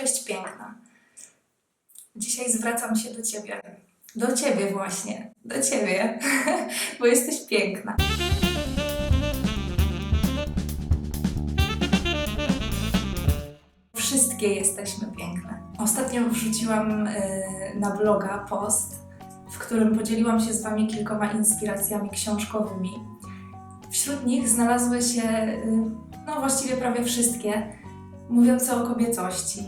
Cześć piękna. Dzisiaj zwracam się do ciebie. Do ciebie właśnie. Do ciebie. Bo jesteś piękna. Wszystkie jesteśmy piękne. Ostatnio wrzuciłam y, na bloga post, w którym podzieliłam się z wami kilkoma inspiracjami książkowymi. Wśród nich znalazły się, y, no właściwie prawie wszystkie, mówiące o kobiecości.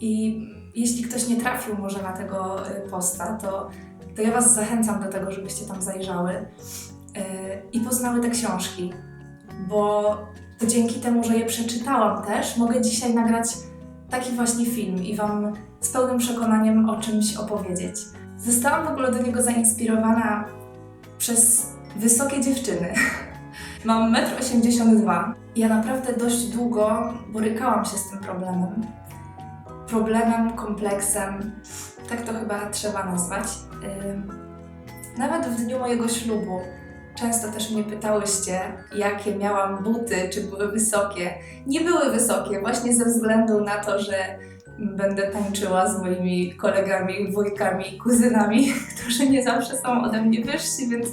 I jeśli ktoś nie trafił może na tego y, posta, to, to ja Was zachęcam do tego, żebyście tam zajrzały y, i poznały te książki, bo to dzięki temu, że je przeczytałam też, mogę dzisiaj nagrać taki właśnie film i Wam z pełnym przekonaniem o czymś opowiedzieć. Zostałam w ogóle do niego zainspirowana przez wysokie dziewczyny. Mam 1,82 m. Ja naprawdę dość długo borykałam się z tym problemem. Problemem, kompleksem, tak to chyba trzeba nazwać. Nawet w dniu mojego ślubu często też mnie pytałyście, jakie miałam buty, czy były wysokie. Nie były wysokie, właśnie ze względu na to, że będę tańczyła z moimi kolegami, wujkami, kuzynami, którzy nie zawsze są ode mnie wyżsi, więc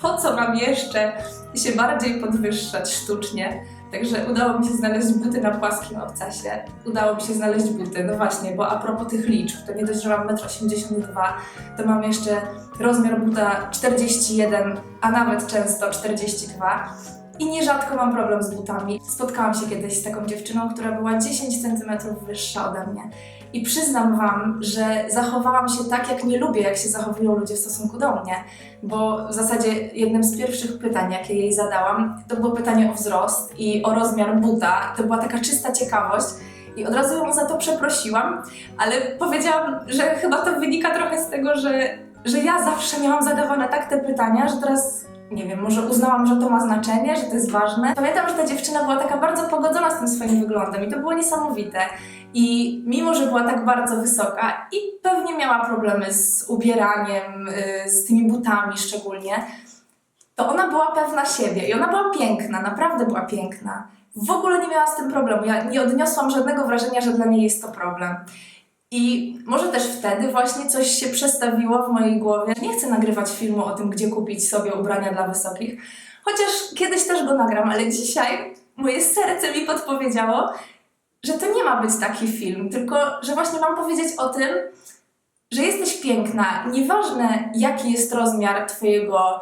po co mam jeszcze się bardziej podwyższać sztucznie? Także udało mi się znaleźć buty na płaskim obcasie. Udało mi się znaleźć buty, no właśnie, bo a propos tych liczb, to nie dość, że mam 1,82 m, to mam jeszcze rozmiar buta 41, a nawet często 42. I nierzadko mam problem z butami. Spotkałam się kiedyś z taką dziewczyną, która była 10 cm wyższa ode mnie. I przyznam Wam, że zachowałam się tak, jak nie lubię, jak się zachowują ludzie w stosunku do mnie. Bo w zasadzie jednym z pierwszych pytań, jakie jej zadałam, to było pytanie o wzrost i o rozmiar buta. To była taka czysta ciekawość. I od razu ją za to przeprosiłam, ale powiedziałam, że chyba to wynika trochę z tego, że, że ja zawsze miałam zadawane tak te pytania, że teraz nie wiem, może uznałam, że to ma znaczenie, że to jest ważne. Pamiętam, że ta dziewczyna była taka bardzo pogodzona z tym swoim wyglądem i to było niesamowite. I mimo, że była tak bardzo wysoka i pewnie miała problemy z ubieraniem, y, z tymi butami szczególnie, to ona była pewna siebie i ona była piękna, naprawdę była piękna. W ogóle nie miała z tym problemu. Ja nie odniosłam żadnego wrażenia, że dla niej jest to problem. I może też wtedy właśnie coś się przestawiło w mojej głowie. Nie chcę nagrywać filmu o tym, gdzie kupić sobie ubrania dla wysokich, chociaż kiedyś też go nagram, ale dzisiaj moje serce mi podpowiedziało, że to nie ma być taki film, tylko że właśnie mam powiedzieć o tym, że jesteś piękna. Nieważne jaki jest rozmiar Twojego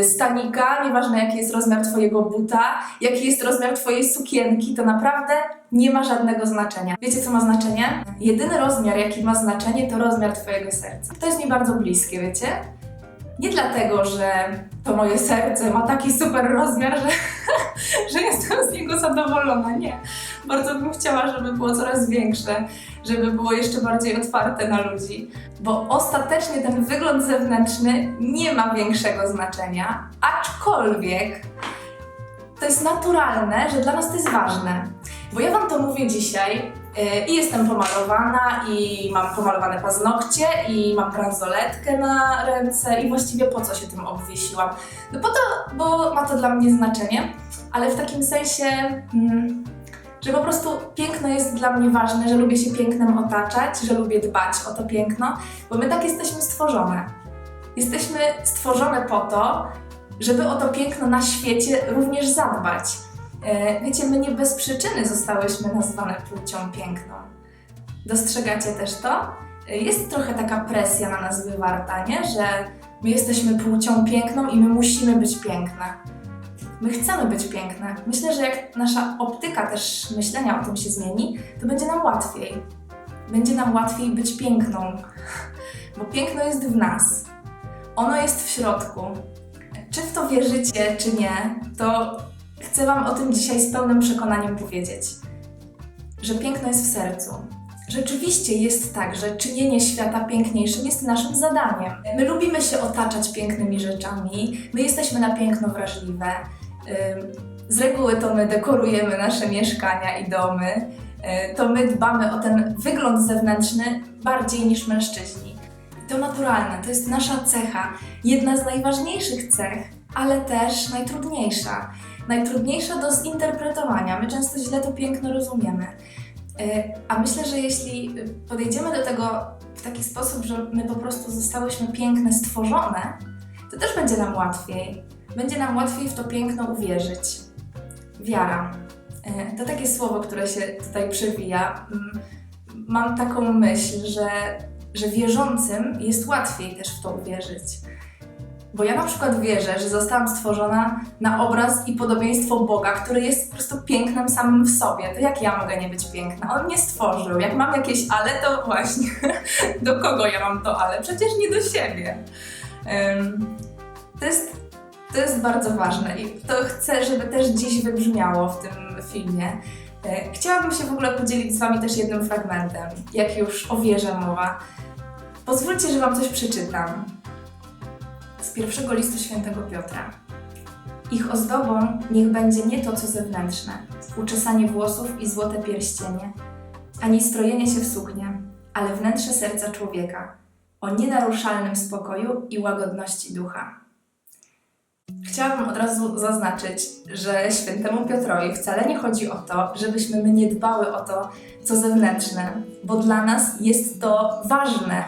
y, stanika, nieważne jaki jest rozmiar Twojego buta, jaki jest rozmiar Twojej sukienki, to naprawdę nie ma żadnego znaczenia. Wiecie co ma znaczenie? Jedyny rozmiar jaki ma znaczenie to rozmiar Twojego serca. To jest mi bardzo bliskie, wiecie? Nie dlatego, że to moje serce ma taki super rozmiar, że, że jestem z niego zadowolona. Nie. Bardzo bym chciała, żeby było coraz większe, żeby było jeszcze bardziej otwarte na ludzi, bo ostatecznie ten wygląd zewnętrzny nie ma większego znaczenia, aczkolwiek to jest naturalne, że dla nas to jest ważne. Bo ja Wam to mówię dzisiaj yy, i jestem pomalowana, i mam pomalowane paznokcie, i mam bransoletkę na ręce, i właściwie po co się tym obwiesiłam? No po to, bo ma to dla mnie znaczenie, ale w takim sensie, mm, że po prostu piękno jest dla mnie ważne, że lubię się pięknem otaczać, że lubię dbać o to piękno, bo my tak jesteśmy stworzone. Jesteśmy stworzone po to, żeby o to piękno na świecie również zadbać. E, Wiecie, my nie bez przyczyny zostałyśmy nazwane płcią piękną. Dostrzegacie też to? E, Jest trochę taka presja na nas wywarta, nie? Że my jesteśmy płcią piękną i my musimy być piękne. My chcemy być piękne. Myślę, że jak nasza optyka też myślenia o tym się zmieni, to będzie nam łatwiej. Będzie nam łatwiej być piękną, bo piękno jest w nas. Ono jest w środku. Czy w to wierzycie, czy nie, to chcę Wam o tym dzisiaj z pełnym przekonaniem powiedzieć. Że piękno jest w sercu. Rzeczywiście jest tak, że czynienie świata piękniejszym jest naszym zadaniem. My lubimy się otaczać pięknymi rzeczami, my jesteśmy na piękno wrażliwe. Z reguły to my dekorujemy nasze mieszkania i domy, to my dbamy o ten wygląd zewnętrzny bardziej niż mężczyźni. To naturalne, to jest nasza cecha, jedna z najważniejszych cech, ale też najtrudniejsza. Najtrudniejsza do zinterpretowania. My często źle to piękno rozumiemy. A myślę, że jeśli podejdziemy do tego w taki sposób, że my po prostu zostałyśmy piękne, stworzone, to też będzie nam łatwiej. Będzie nam łatwiej w to piękno uwierzyć. Wiara. E, To takie słowo, które się tutaj przewija. Mm, Mam taką myśl, że, że wierzącym jest łatwiej też w to uwierzyć. Bo ja na przykład wierzę, że zostałam stworzona na obraz i podobieństwo Boga, który jest po prostu pięknym samym w sobie. To jak ja mogę nie być piękna? On mnie stworzył. Jak mam jakieś ale, to właśnie do kogo ja mam to ale? Przecież nie do siebie. To jest, to jest bardzo ważne i to chcę, żeby też dziś wybrzmiało w tym filmie. E, Chciałabym się w ogóle podzielić z Wami też jednym fragmentem, jak już o wierze mowa. Pozwólcie, że Wam coś przeczytam. Z pierwszego listu świętego Piotra. Ich ozdobą niech będzie nie to, co zewnętrzne, uczesanie włosów i złote pierścienie, ani strojenie się w suknię, ale wnętrze serca człowieka, o nienaruszalnym spokoju i łagodności ducha. Chciałabym od razu zaznaczyć, że świętemu Piotrowi wcale nie chodzi o to, żebyśmy my nie dbały o to, co zewnętrzne, bo dla nas jest to ważne.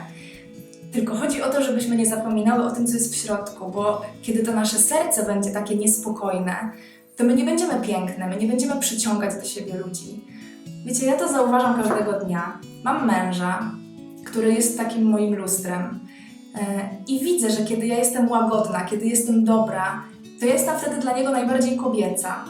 Tylko chodzi o to, żebyśmy nie zapominały o tym, co jest w środku, bo kiedy to nasze serce będzie takie niespokojne, to my nie będziemy piękne, my nie będziemy przyciągać do siebie ludzi. Wiecie, ja to zauważam każdego dnia. Mam męża, który jest takim moim lustrem. E, I widzę, że kiedy ja jestem łagodna, kiedy jestem dobra, to jestem wtedy dla niego najbardziej kobieca.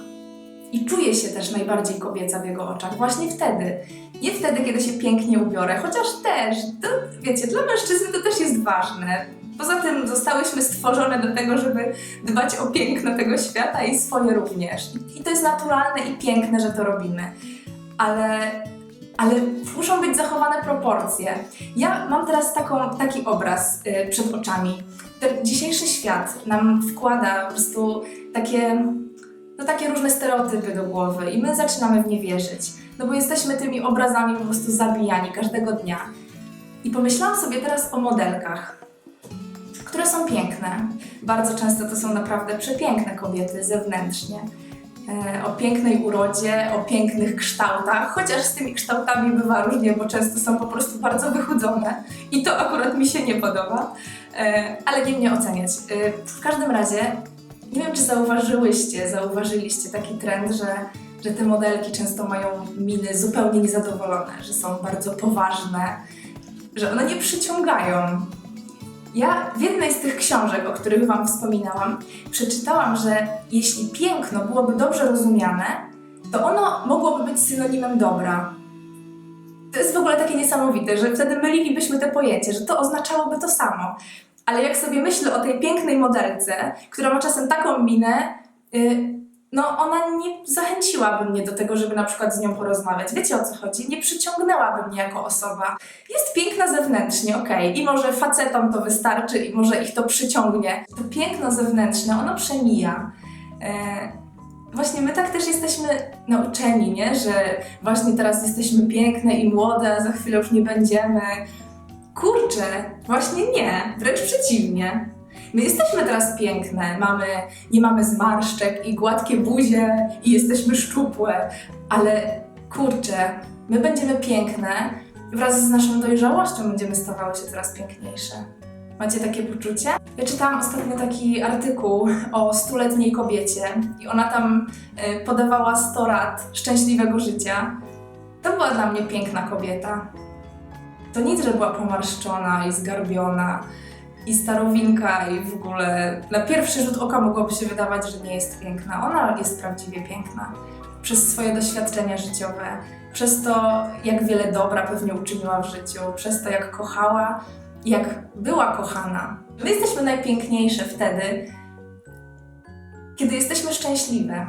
I czuję się też najbardziej kobieca w jego oczach. Właśnie wtedy. Nie wtedy, kiedy się pięknie ubiorę, chociaż też, to, wiecie, dla mężczyzny to też jest ważne. Poza tym zostałyśmy stworzone do tego, żeby dbać o piękno tego świata i swoje również. I to jest naturalne i piękne, że to robimy. Ale ale muszą być zachowane proporcje. Ja mam teraz taką, taki obraz y, przed oczami. Ten dzisiejszy świat nam wkłada po prostu takie, no takie różne stereotypy do głowy i my zaczynamy w nie wierzyć. No bo jesteśmy tymi obrazami po prostu zabijani każdego dnia. I pomyślałam sobie teraz o modelkach, które są piękne. Bardzo często to są naprawdę przepiękne kobiety zewnętrznie o pięknej urodzie, o pięknych kształtach, chociaż z tymi kształtami bywa różnie, bo często są po prostu bardzo wychudzone i to akurat mi się nie podoba, E, ale nie mnie oceniać. E, W każdym razie, nie wiem czy zauważyłyście, zauważyliście taki trend, że, że te modelki często mają miny zupełnie niezadowolone, że są bardzo poważne, że one nie przyciągają. Ja w jednej z tych książek, o których Wam wspominałam, przeczytałam, że jeśli piękno byłoby dobrze rozumiane, to ono mogłoby być synonimem dobra. To jest w ogóle takie niesamowite, że wtedy mylilibyśmy te pojęcie, że to oznaczałoby to samo. Ale jak sobie myślę o tej pięknej modelce, która ma czasem taką minę, y, no ona nie zachęciłaby mnie do tego, żeby na przykład z nią porozmawiać. Wiecie o co chodzi? Nie przyciągnęłaby mnie jako osoba. Jest piękna zewnętrznie, okej, i może facetom to wystarczy, i może ich to przyciągnie. To piękno zewnętrzne, ono przemija. E, Właśnie my tak też jesteśmy nauczeni, nie? Że właśnie teraz jesteśmy piękne i młode, a za chwilę już nie będziemy. Kurczę, właśnie nie, wręcz przeciwnie. My jesteśmy teraz piękne, mamy, nie mamy zmarszczek i gładkie buzie i jesteśmy szczupłe, ale kurczę, my będziemy piękne, wraz z naszą dojrzałością będziemy stawały się coraz piękniejsze. Macie takie poczucie? Ja czytałam ostatnio taki artykuł o stuletniej kobiecie i ona tam y, podawała 100 rad szczęśliwego życia. To była dla mnie piękna kobieta. To nic, że była pomarszczona i zgarbiona i starowinka i w ogóle na pierwszy rzut oka mogłoby się wydawać, że nie jest piękna. Ona jest prawdziwie piękna. Przez swoje doświadczenia życiowe, przez to, jak wiele dobra pewnie uczyniła w życiu, przez to, jak kochała, jak była kochana. My jesteśmy najpiękniejsze wtedy, kiedy jesteśmy szczęśliwe,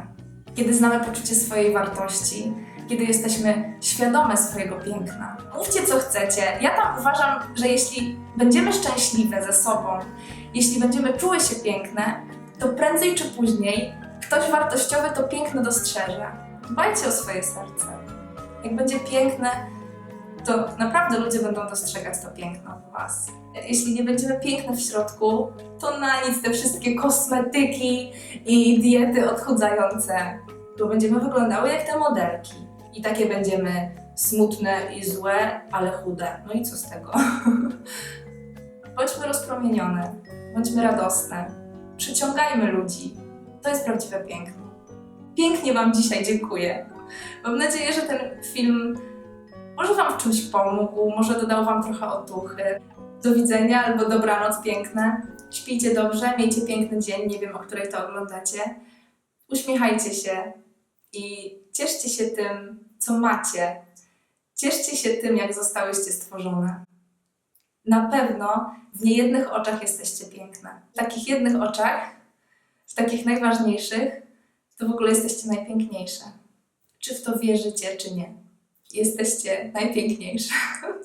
kiedy znamy poczucie swojej wartości, kiedy jesteśmy świadome swojego piękna. Mówcie co chcecie. Ja tam uważam, że jeśli będziemy szczęśliwe ze sobą, jeśli będziemy czuły się piękne, to prędzej czy później ktoś wartościowy to piękno dostrzeże. Dbajcie o swoje serce. Jak będzie piękne, to naprawdę ludzie będą dostrzegać to piękno w Was. Jeśli nie będziemy piękne w środku, to na nic te wszystkie kosmetyki i diety odchudzające, bo będziemy wyglądały jak te modelki. I takie będziemy smutne i złe, ale chude. No i co z tego? Bądźmy rozpromienione, bądźmy radosne, przyciągajmy ludzi. To jest prawdziwe piękno. Pięknie Wam dzisiaj dziękuję. Mam nadzieję, że ten film może Wam w czymś pomógł, może dodał Wam trochę otuchy. Do widzenia albo dobranoc piękne. Śpijcie dobrze, miejcie piękny dzień, nie wiem o której to oglądacie. Uśmiechajcie się i cieszcie się tym, co macie. Cieszcie się tym, jak zostałyście stworzone. Na pewno w niejednych oczach jesteście piękne. W takich jednych oczach, w takich najważniejszych, to w ogóle jesteście najpiękniejsze. Czy w to wierzycie, czy nie. Jesteście najpiękniejsze.